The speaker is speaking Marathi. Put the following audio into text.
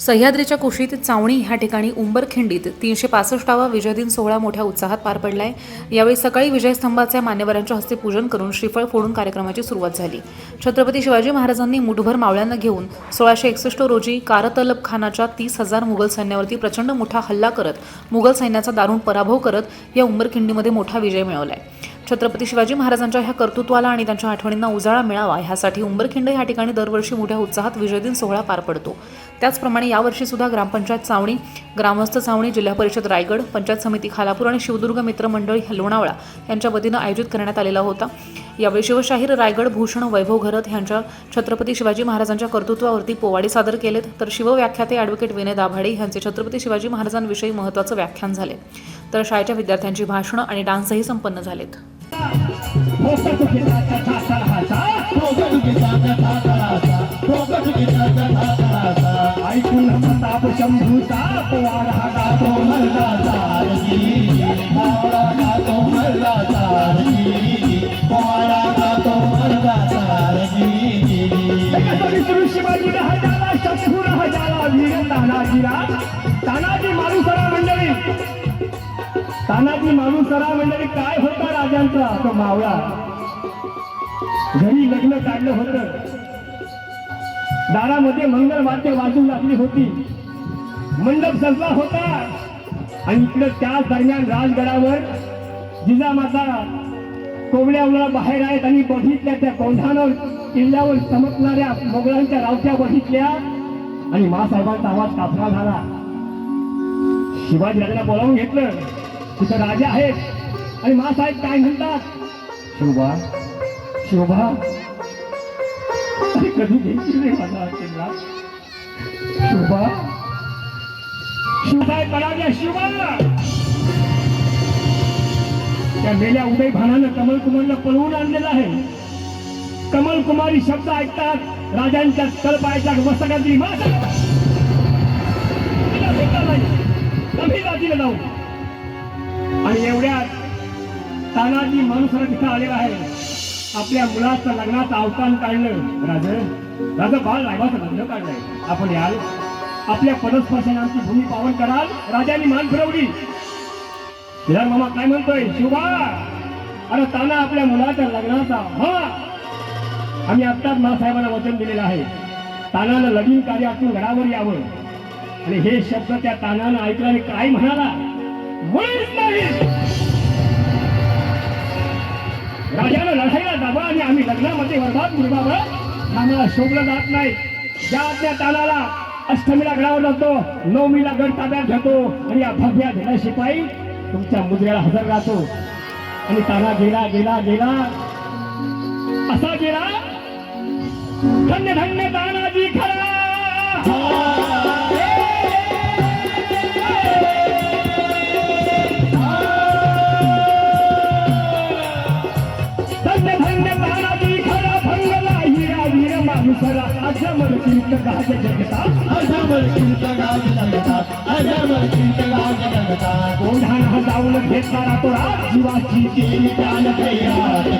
सह्याद्रीच्या कुशीत चावणी ह्या ठिकाणी उंबरखिंडीत तीनशे पासष्टावा विजयदिन सोहळा मोठ्या उत्साहात पार पडलाय. यावेळी सकाळी विजयस्तंभाचे मान्यवरांच्या हस्ते पूजन करून श्रीफळ फोडून कार्यक्रमाची सुरुवात झाली. छत्रपती शिवाजी महाराजांनी मुठभर मावळ्यांना घेऊन सोळाशे एकसष्ट रोजी कारतलब खानाच्या तीस हजार मुघल सैन्यावरती प्रचंड मोठा हल्ला करत मुघल सैन्याचा दारुण पराभव करत या उंबरखिंडीमध्ये मोठा विजय मिळवलाय. छत्रपती शिवाजी महाराजांच्या ह्या कर्तृत्वाला आणि त्यांच्या आठवणींना उजाळा मिळावा ह्यासाठी उंबरखिंड या ठिकाणी दरवर्षी मोठ्या उत्साहात विजय दिन सोहळा पार पडतो. त्याचप्रमाणे यावर्षी सुद्धा ग्रामपंचायत चावणी ग्रामस्थ चावणी जिल्हा परिषद रायगड पंचायत समिती खालापूर आणि शिवदुर्ग मित्रमंडळ लोणावळा यांच्या वतीनं आयोजित करण्यात आलेला होता. यावेळी शिवशाहीर रायगड भूषण वैभव घरत यांच्या छत्रपती शिवाजी महाराजांच्या कर्तृत्वावरती पोवाडे सादर केलेत. तर शिवव्याख्याते ॲडव्होकेट विनय दाभाडे यांचे छत्रपती शिवाजी महाराजांविषयी महत्त्वाचं व्याख्यान झाले. तर शाळेच्या विद्यार्थ्यांची भाषणं आणि डान्सही संपन्न झालेत. ऐकून प्रताप शंभूचा पोवाडा गातो मल्लाचा तानाजी माणूसरा मंडळी काय होता राजांचा? तो मावळा. घरी लग्न काढलं होतं. दारामध्ये मंगल वाद्य वाजू लागली होती. मंडप सजला होता. आणि इकडे त्याच दरम्यान राजगडावर जिजामाता कोवळ्या मुला बाहेर आहेत आणि बघितल्या त्या कोंढाणं किल्ल्यावर चमकणाऱ्या मोगलांच्या रावत्या बघितल्या. आणि मासाहेबांचा आवाज कापला झाला. शिवाजी राजाला बोलावून घेतलं. तिथं राजा आहेत. आणि मासाहेब काय म्हणतात? शोभा शोभा. कधी घ्यायची रे माझा हा किल्ला शिवबा शिवबाय पराग्या शिवबा त्या मेल्या उदय भानानं कमल कुमारला पळवून आणलेला आहे. कमल कुमारी शब्द ऐकतात राजांच्या तळपायच्या मस्तकातली मास कमी जातीला जाऊ. आणि एवढ्यात तानाजी माणूस तिथं आलेला आहे. आपल्या मुलाचं लग्नाचं अवसान काढलं. राज राजा बाळ लाभाचं लग्न काढलंय. आपण याल. आपल्या पदस्पर्शाने आमची भूमी पावन कराल. राजाने मान फिरवली. विधान मामा काय म्हणतोय? शिवबा अरे ताना आपल्या मुलाच्या लग्नाचा हा आम्ही आत्ताच मासाहेबांना वचन दिलेलं आहे. तानानं लगीन कार्यातून घडावर यावं. आणि हे शब्द त्या तानानं ऐकल्याने काय म्हणाला? मुळीच नाही. राजाला लढायला जावं आणि आम्ही लग्नामध्ये वर्धात मुलगावं आम्हाला शोभलं जात नाही. ज्या त्या तानाला अष्टमीला गडावर जातो नवमीला गड ताब्यात घेतो आणि या भव्या धिला शिपाई तुमच्या मुद्र्याला हजर राहतो. आणि ताना गेला गेला गेला. असा गेला. धन्य धन्य तानाजी वीर अजमल कीर्त गाज जगता अजमल कीर्त गाज जगतात अजमल कीर्त गाज जगतात कोंढाणा जाऊन घेतला तो राज जीवाची केली त्यान तयारी.